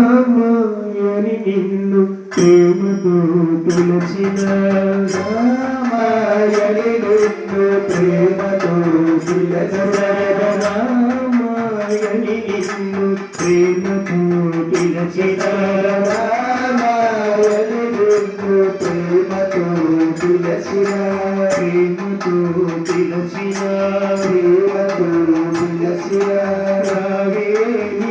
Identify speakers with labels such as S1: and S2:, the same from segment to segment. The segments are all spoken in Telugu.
S1: రామాయని నిన్ను ప్రేమతో పిలచిన రామాయని నిన్ను ప్రేమతో పిలచిన రామాయని నిన్ను ప్రేమతో పిలచిన రామాయని నిన్ను ప్రేమతో పిలచిన ప్రేమతో పిలచిన ప్రేమతో పిలచిన రావేణి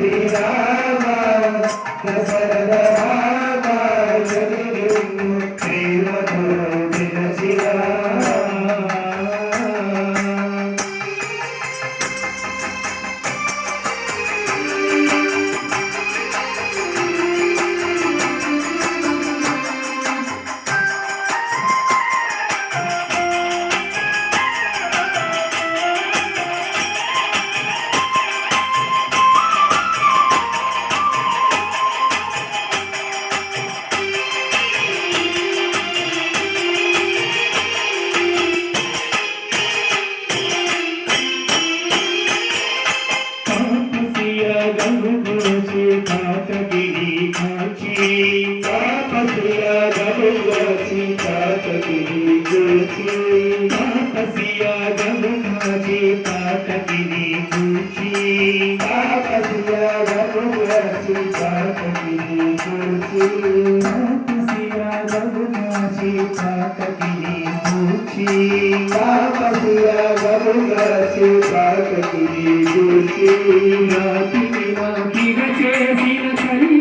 S1: శ్రీరామ దశరథ తాపసియ గనుగుచి కాతగిరి చూచి తాపసియ గనుగుచి కాతగిరి చూచి తాపసియ గనుగుచి కాతగిరి చూచి తాపసియ గనుగుచి కాతగిరి చూచి నాటిని నాటిగా చేసిన కళ్యాణ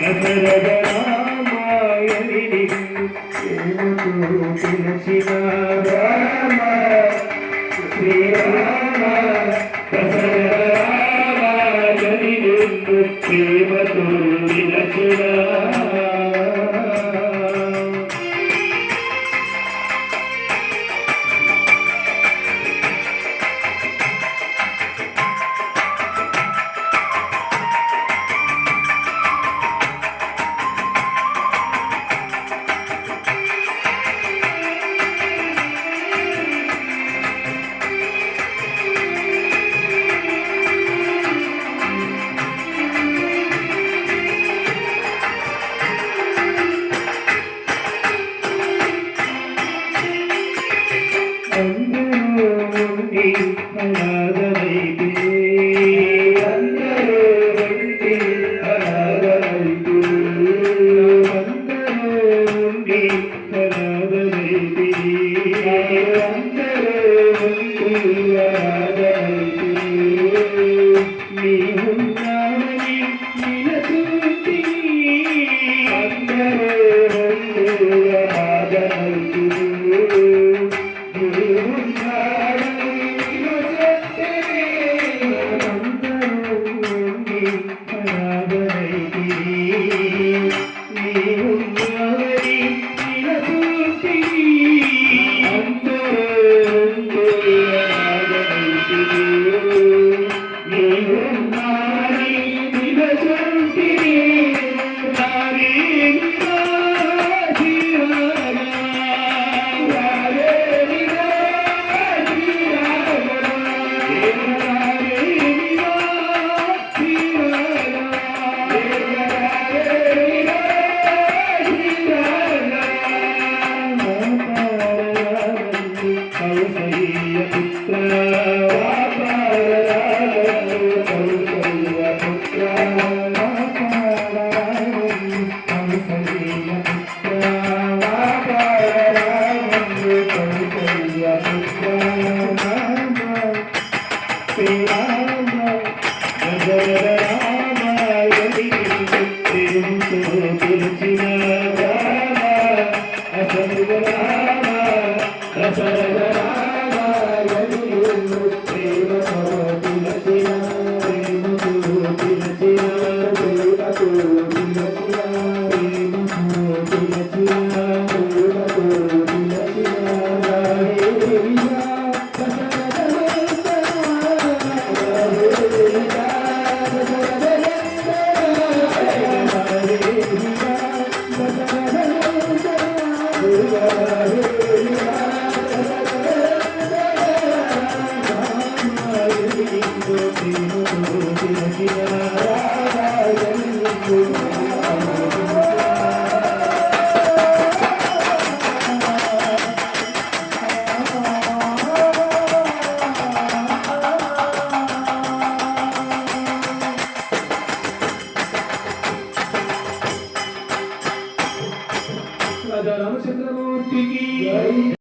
S1: దశరథ రామాయని ప్రేమతో పిలచిన రామ శ్రీరామ దశరథ రామాయని ప్రేమతో ಪರಾಗವೇ రాజా రామచంద్రమూర్తికి